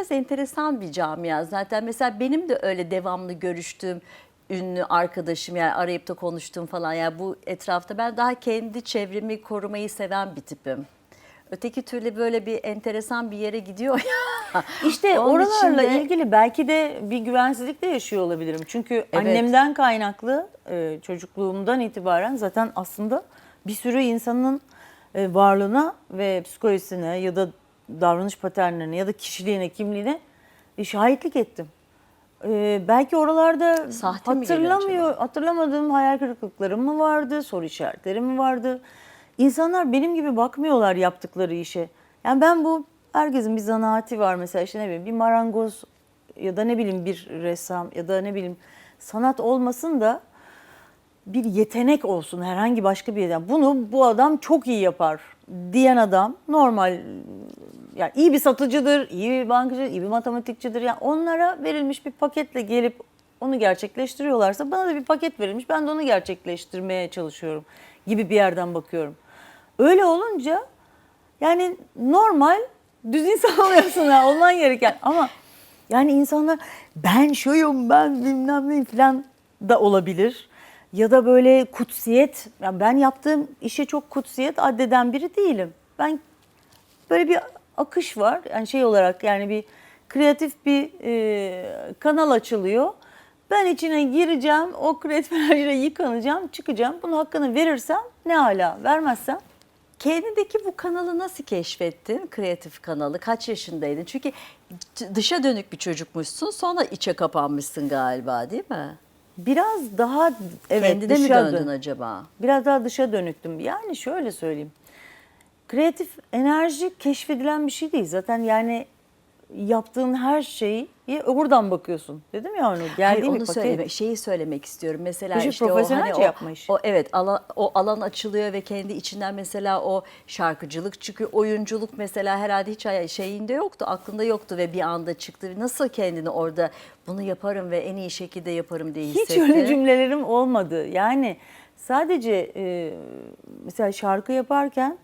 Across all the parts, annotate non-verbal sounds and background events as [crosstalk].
biraz enteresan bir camia zaten. Mesela benim de öyle devamlı görüştüğüm ünlü arkadaşım yani arayıp da konuştuğum falan yani bu etrafta ben daha kendi çevremi korumayı seven bir tipim. Öteki türlü böyle bir enteresan bir yere gidiyor ya. [laughs] İşte Onun oralarla için de- ilgili belki de bir güvensizlik de yaşıyor olabilirim. Çünkü annemden kaynaklı e, çocukluğumdan itibaren zaten aslında bir sürü insanın e, varlığına ve psikolojisine ya da davranış paternlerine ya da kişiliğine, kimliğine şahitlik ettim. E, belki oralarda Sahte hatırlamıyor, hatırlamadığım hayal kırıklıklarım mı vardı, soru işaretlerim mi vardı? İnsanlar benim gibi bakmıyorlar yaptıkları işe. Yani ben bu herkesin bir zanaati var mesela işte ne bileyim bir marangoz ya da ne bileyim bir ressam ya da ne bileyim sanat olmasın da bir yetenek olsun herhangi başka bir yetenek. Bunu bu adam çok iyi yapar diyen adam normal yani iyi bir satıcıdır, iyi bir bankacı, iyi bir matematikçidir. Yani onlara verilmiş bir paketle gelip onu gerçekleştiriyorlarsa bana da bir paket verilmiş. Ben de onu gerçekleştirmeye çalışıyorum gibi bir yerden bakıyorum. Öyle olunca yani normal düz insan [laughs] oluyorsun ha, olman gereken ama yani insanlar ben şuyum ben bilmem ne falan da olabilir. Ya da böyle kutsiyet, yani ben yaptığım işe çok kutsiyet addeden biri değilim. Ben böyle bir akış var. Yani şey olarak yani bir kreatif bir e, kanal açılıyor. Ben içine gireceğim, o kreatif enerjiyle yıkanacağım, çıkacağım. Bunun hakkını verirsem ne hala, vermezsem Kendindeki bu kanalı nasıl keşfettin? Kreatif kanalı. Kaç yaşındaydın? Çünkü dışa dönük bir çocukmuşsun. Sonra içe kapanmışsın galiba değil mi? Biraz daha evet Kendine mi dışa döndün dön- acaba? Biraz daha dışa dönüktüm. Yani şöyle söyleyeyim. Kreatif enerji keşfedilen bir şey değil. Zaten yani yaptığın her şeyi oradan bakıyorsun. Dedim ya onu Hayır, geldiği onu paket. söyleme, şeyi söylemek istiyorum. Mesela Bu işi işte o hani o, yapma işi. o evet alan, o alan açılıyor ve kendi içinden mesela o şarkıcılık çıkıyor. Oyunculuk mesela herhalde hiç şeyinde yoktu, aklında yoktu ve bir anda çıktı. Nasıl kendini orada bunu yaparım ve en iyi şekilde yaparım diye Hiç hissettin? öyle cümlelerim olmadı. Yani sadece e, mesela şarkı yaparken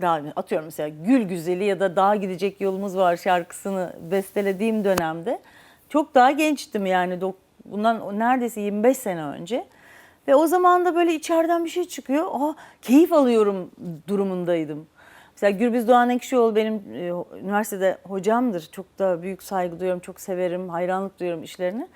daha atıyorum mesela Gül Güzeli ya da Daha Gidecek Yolumuz Var şarkısını bestelediğim dönemde çok daha gençtim yani bundan neredeyse 25 sene önce. Ve o zaman da böyle içeriden bir şey çıkıyor. Aa, keyif alıyorum durumundaydım. Mesela Gürbüz Doğan Ekşioğlu benim e, üniversitede hocamdır. Çok da büyük saygı duyuyorum, çok severim, hayranlık duyuyorum işlerini.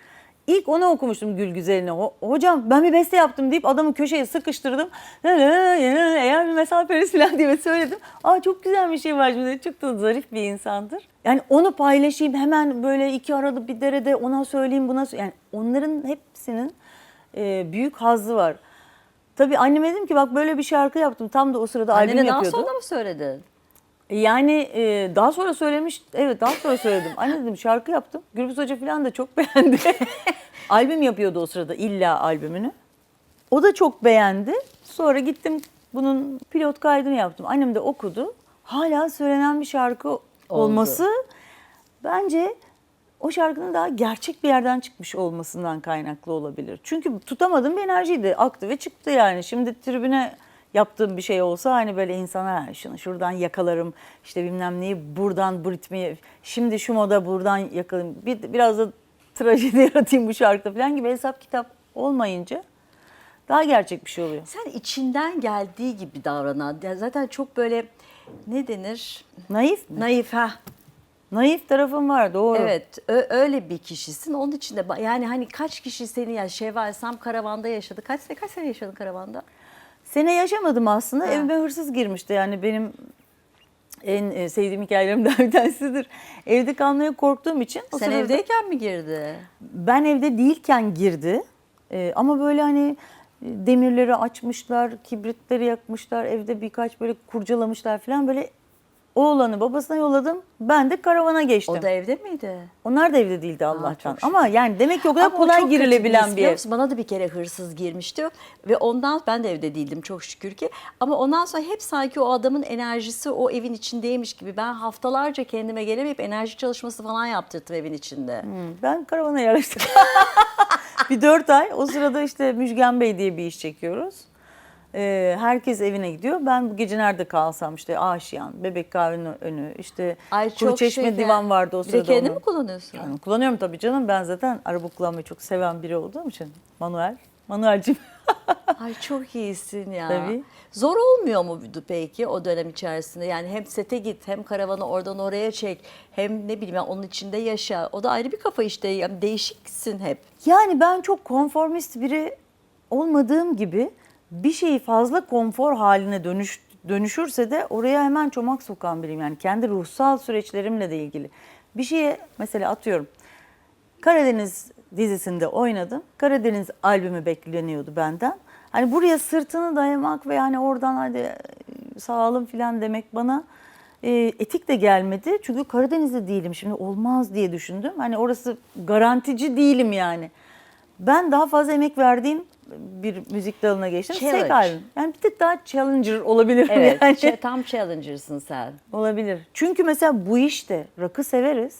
İlk onu okumuştum Gül Güzel'ine. Ho- Hocam ben bir beste yaptım deyip adamı köşeye sıkıştırdım. Eğer bir mesafeniz falan [laughs] diye söyledim. Aa çok güzel bir şey var şimdi. Çok da zarif bir insandır. Yani onu paylaşayım hemen böyle iki arada bir derede ona söyleyeyim buna sö- Yani onların hepsinin e, büyük hazzı var. Tabii anneme dedim ki bak böyle bir şarkı yaptım. Tam da o sırada albüm Annene daha sonra mı söyledin? Yani e, daha sonra söylemiş, evet daha sonra söyledim. Anne dedim şarkı yaptım. Gürbüz Hoca falan da çok beğendi. [laughs] Albüm yapıyordu o sırada illa albümünü. O da çok beğendi. Sonra gittim bunun pilot kaydını yaptım. Annem de okudu. Hala söylenen bir şarkı olması bence o şarkının daha gerçek bir yerden çıkmış olmasından kaynaklı olabilir. Çünkü tutamadığım bir enerjiydi. Aktı ve çıktı yani. Şimdi tribüne yaptığım bir şey olsa hani böyle insana "Ha, şunu şuradan yakalarım işte bilmem neyi buradan bu ritmi şimdi şu moda buradan yakalayayım bir, biraz da trajedi [laughs] yaratayım bu şarkıda falan gibi hesap kitap olmayınca daha gerçek bir şey oluyor. Sen içinden geldiği gibi davranan, ya zaten çok böyle ne denir? Naif mi? Naif ha. Naif tarafım var doğru. Evet, öyle bir kişisin. Onun için de yani hani kaç kişi seni ya Şevval Sam karavanda yaşadı. Kaç sene kaç sene yaşadın karavanda? Sene yaşamadım aslında. Ha. Evime hırsız girmişti. Yani benim en e, sevdiğim hikayelerimden bir tanesidir. Evde kalmaya korktuğum için. o Sen sırada- evdeyken mi girdi? Ben evde değilken girdi. Ee, ama böyle hani e, demirleri açmışlar, kibritleri yakmışlar, evde birkaç böyle kurcalamışlar falan böyle oğlanı babasına yolladım. Ben de karavana geçtim. O da evde miydi? Onlar da evde değildi Allah'tan. çok şükür. Ama yani demek ki o kadar Ama o kolay çok kötü girilebilen bir biliyor ev. musun? Bana da bir kere hırsız girmişti ve ondan ben de evde değildim çok şükür ki. Ama ondan sonra hep sanki o adamın enerjisi o evin içindeymiş gibi. Ben haftalarca kendime gelemeyip enerji çalışması falan yaptırdım evin içinde. Ben karavana yerleştim. [laughs] bir dört ay. O sırada işte Müjgan Bey diye bir iş çekiyoruz. Ee, herkes evine gidiyor. Ben bu gece nerede kalsam işte Aşiyan, Bebek Kahvenin önü, işte Ay çok Çeşme şeker. divan vardı o Bir de sırada. kendi onu. mi kullanıyorsun? Yani kullanıyorum tabii canım. Ben zaten araba kullanmayı çok seven biri olduğum için. Manuel. Manuelcim. [laughs] Ay çok iyisin ya. Tabii. Zor olmuyor mu peki o dönem içerisinde? Yani hem sete git hem karavanı oradan oraya çek hem ne bileyim onun içinde yaşa. O da ayrı bir kafa işte. Yani değişiksin hep. Yani ben çok konformist biri olmadığım gibi bir şeyi fazla konfor haline dönüş, dönüşürse de oraya hemen çomak sokan biriyim. Yani kendi ruhsal süreçlerimle de ilgili. Bir şeye mesela atıyorum. Karadeniz dizisinde oynadım. Karadeniz albümü bekleniyordu benden. Hani buraya sırtını dayamak ve hani oradan hadi e, sağ olun filan demek bana e, etik de gelmedi. Çünkü Karadeniz'de değilim şimdi olmaz diye düşündüm. Hani orası garantici değilim yani. Ben daha fazla emek verdiğim bir müzik dalına geçtim. Challenge. Tek albüm. Yani bir tık daha challenger olabilirim Evet. yani. ç- tam challenger'sın sen. Olabilir. Çünkü mesela bu işte rakı severiz.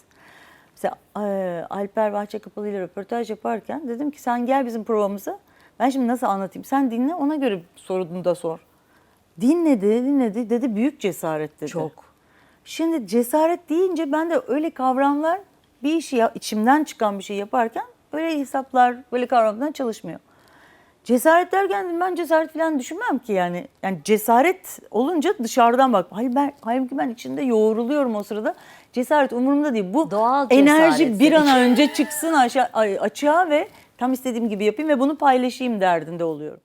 Mesela e, Alper Bahçe Kapalı ile röportaj yaparken dedim ki sen gel bizim provamıza. Ben şimdi nasıl anlatayım? Sen dinle ona göre sorunu da sor. Dinledi, dinledi. Dedi büyük cesaret dedi. Çok. Şimdi cesaret deyince ben de öyle kavramlar bir işi içimden çıkan bir şey yaparken öyle hesaplar, böyle kavramlar çalışmıyor. Cesaret derken ben cesaret falan düşünmem ki yani. Yani cesaret olunca dışarıdan bak. Hayır ben halbuki ben içinde yoğruluyorum o sırada. Cesaret umurumda değil. Bu Doğal enerji cesaret bir an önce çıksın aşağı ay- açığa ve tam istediğim gibi yapayım ve bunu paylaşayım derdinde oluyorum.